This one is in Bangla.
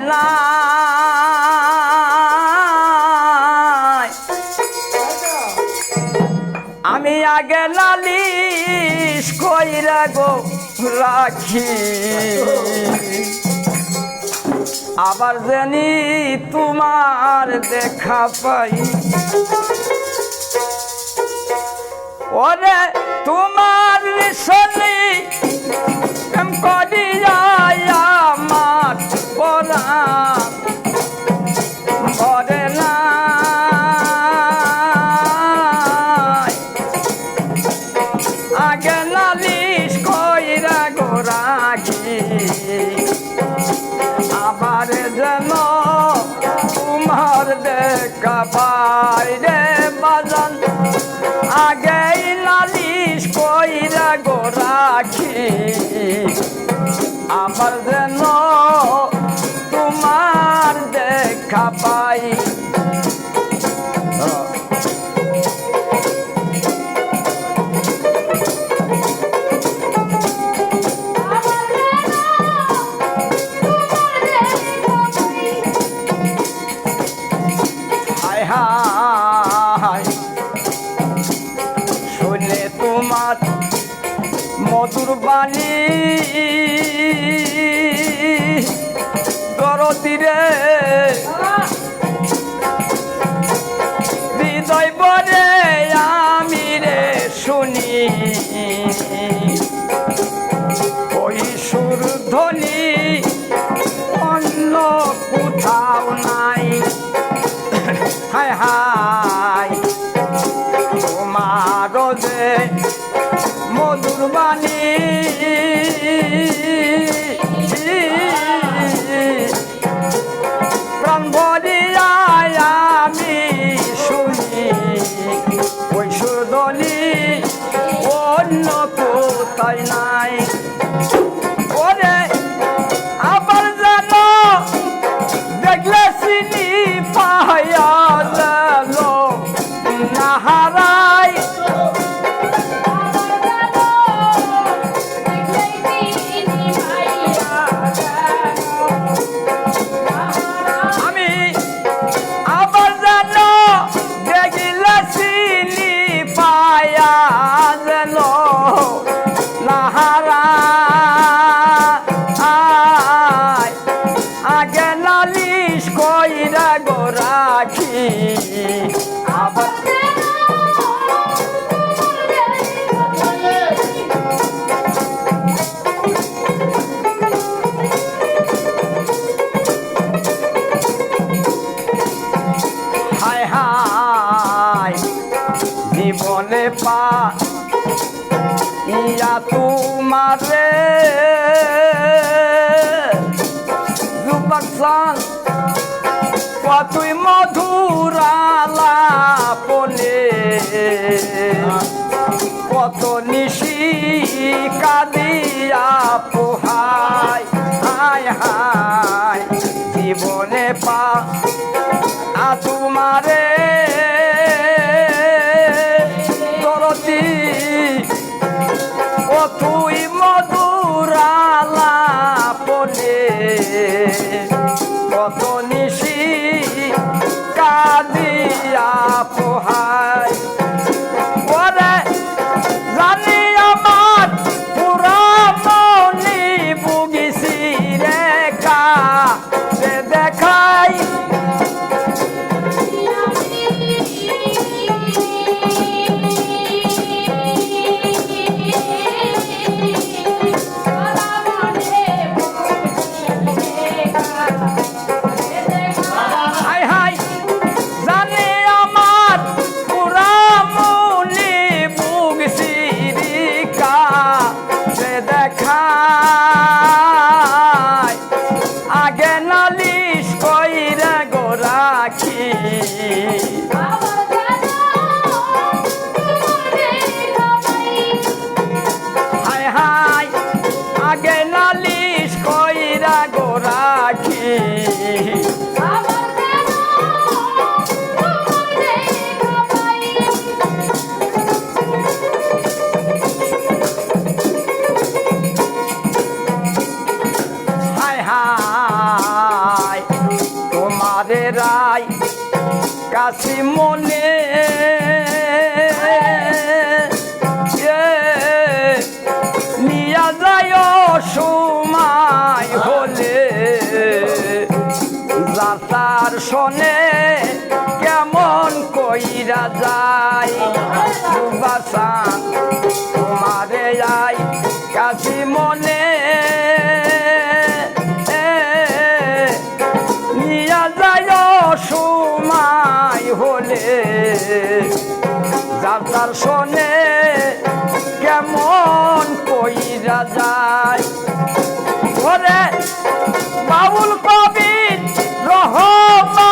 নাই আমি আগে লালিশ কইরা গো রাখি। আবার জানি তোমার দেখা পাই। ওরে, তোমার সলি আবার যেন তোমার দেখা পাই রে বাজান। আগেই নালিশ কইরা গো রাখি আবার যেন তোমার দেখা পাই মধুর বাণী দরদিরে। কইরা গো রাখি আবার হায় হায় জীবনে পা ইয়া তোমারে। যুবক সাল কতই মধুরালা পনে কত নিশি কাদিয়া পোহায় হায় হায়। high. শোনে কেমন কইরা যায়? সুবাসান তোমারে যাই কাশি মনে। নিয়া যায় সময় হলে। যাতার শোনে কেমন কইরা যায়? ওরে বাউল কবি রহমানে।